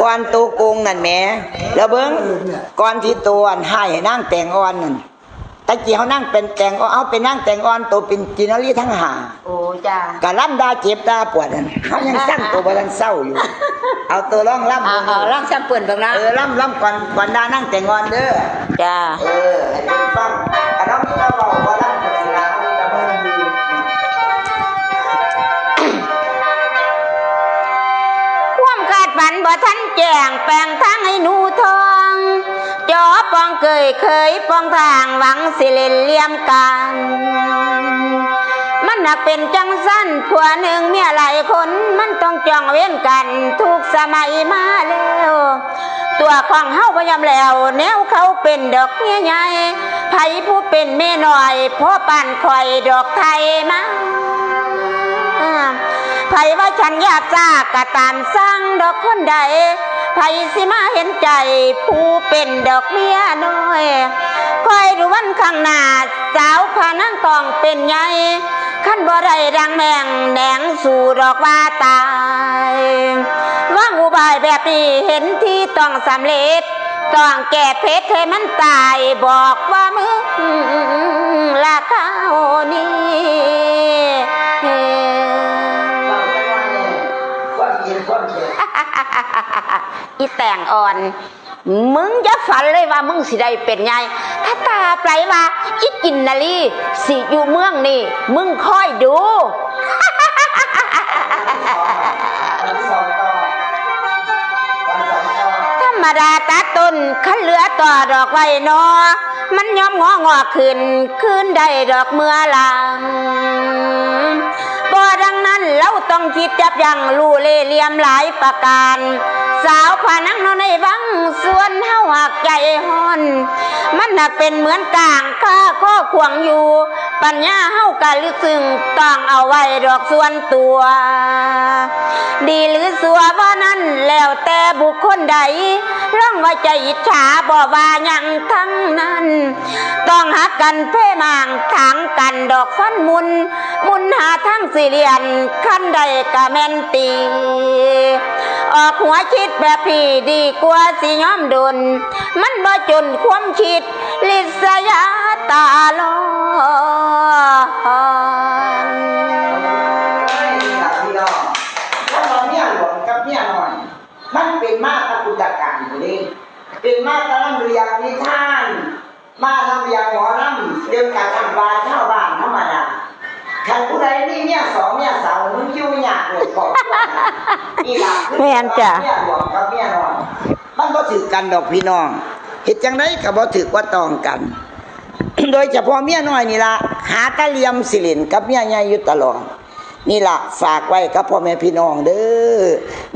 ก่อนตัวโกงนั่นแหมแล้วเบิ้งก่อนที่ตัวอันให้ให้นั่งแต่งอ่อนนั่นตะกี้เขานั่งเป็นแต่งอ่อนเอาไปนั่งแต่งอ่อนตัวเป็นจินรีทั้งหาโอ้จ้ากะล่ำดาเจ็บดาปวดนั่นเขายังสั่งตัวบ่ทันเศร้าอยู่ เอาตัวร้องล่ำเอาเอาลองซ้ำเปิ่นเบิ่งนะเออล่ำล่ำก่อนก่อนดานั่งแต่งอ่อนเด้อจ้า ฝันบ่ทันแจงแปลงทางให้หนูทองจอปองเคยเคยปองทางหวังสิเลนเลี่ยมกันมันน่ะเป็นจังสั้นผัวหนึ่งเมียหลายคนมันต้องจองเว้นกันทุกสมัยมาแล้วตัวของเฮาพยายามแล้ว แนวเขาเป็นดอกเมียใหญ่ไผผู้เป็นแม่น้อยพ่อปานคอยดอกไทยมา ไผว่าฉันอยากจากกะตามสร้างดอกคนใดไผสิมาเห็นใจผู้เป็นดอกเมียน้อยคอยดูวันข้างหน้าสาวพานั่งตองเป็นไงขั้นบ่ได้ดังแมงแหนงสู่ดอกว่าตายว่างอุบายแบบนี้เห็นที่ต้องสำเร็จต้องแก้เพชรให้มันตายบอกว่ามึง อีแต่งอ่อน มึงจะฝันเลยว่ามึงสิได้เป็นไง ถ้าตาไปว่าอีกินนาลีสิอยู่เมืองนี่ มึงค่อยดูธรรมดาตาต้นขันเหลือต่อดอกไว้นอ มันยอมงองอขึ้น ขึ้นได้ดอกเมื่อหลัง ต้องคิดจับยังรู้เล่เหลี่ยมหลายประการ สาวผานังนอนในวังส่วนเฮาหักใจฮอน มันหักเป็นเหมือนกลางข้าข้อขวางอยู่ ปัญญาเฮากะลึกซึ้งต้องเอาไว้ดอกส่วนตัว ดีหรือสัวว่านั้นแล้วแต่บุคคลใดร่องว่าใจอิจฉาบ่ว่ายังทั้งนั้น ต้องหักกันเพ่มางทางกันดอกฟันมุน มุนหาทั้งสิเรียนขั้นใดกะแมนตี ออกหัวคิดแบบพี่ดีกว่าสิย้อมดนมันบ่จนความคิด ลิษยาตาลอนมันเป็นมาตรพุทธการอยู่นี่เป็นมาตรลำเรียงนิทาน มาลำเรียงหมอลำเรื่องการทำบาชาวบ้านธรรมดาใครผู้ใดนี่เนี่ยสองเนี่ยสาวมึงคิวอยากเลยขอบคุณนะนี่ล่ะคือแม่นจ้ะเนี่ยหลวงกับเนี่ยหน่อยมันบ่ถือกันดอกพี่น้องเฮ็ดจังไดก็บ่ถือว่าตองกัน โดยเฉพาะเมียน้อยนี่ละหาตะเหลียมสิรินกับเมียใหญ่อยู่ตลอดนี่ละฝากไว้กับพ่อแม่พี่น้องเด้อ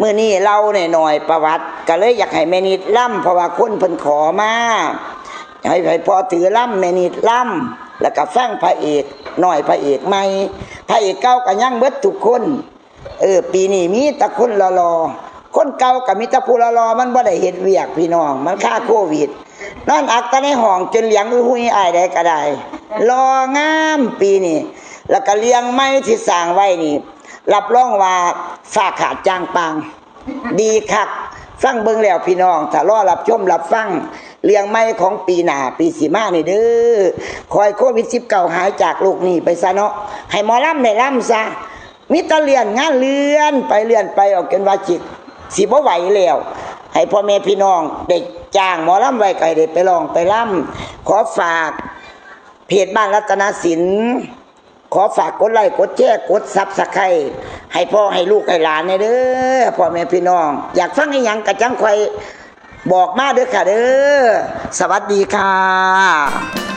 มื้อนี้เราเนี่ยหน่อยประวัติ ก็เลยอยากให้แม่นิดล่ำเพราะว่าคนเพิ่นขอมา ให้ให้พอถือล่ำแม่นิดล่ำแล้วก็ฟังพระเอกหน้อยพระเอกใหม่พระเอกเก่าก็ยังเบิดทุกคน เออ ปีนี้มีแต่คนรอๆคนเก่ากับมีต่ผู้รอมันบ่ได้เฮ็ดเวียกพี่น้อง มันค่าโควิดนอนอักตะในห้องจนเลี้ยงอุ้ยหุยอายได้ก็ได้รองามปีนี้แล้วก็เลี้ยงไม้ที่สร้างไว้นี่รับรองว่าฝากขาดจางปัง ดีคักฟังเบิ่งแล้วพี่น้อง ถ้ารอรับชมรับฟัง เลี้ยงไม้ของปีหน้าปีสีมานี่เด้อคอยโควิด19หายจากโลกนี้ไปซะเนาะให้หมอลำได้ลำซะมิตรเลียนงานเลื่อนไปเลื่อนไปออกกันว่าจิตสิบ่ไหวแล้วให้พ่อแม่พี่น้องได้จ้างหมอล่ำไว้ไกลได้ไปลองไปล่ำขอฝากเพจบ้านรัตนศิลป์ขอฝากกดไลค์กดแชร์กดซับสไครให้พ่อให้ลูกให้หลานในเด้อพ่อแม่พี่น้อง อยากฟังอีหยังกระจังคอย บอกมาเด้อค่ะเด้อสวัสดีค่ะ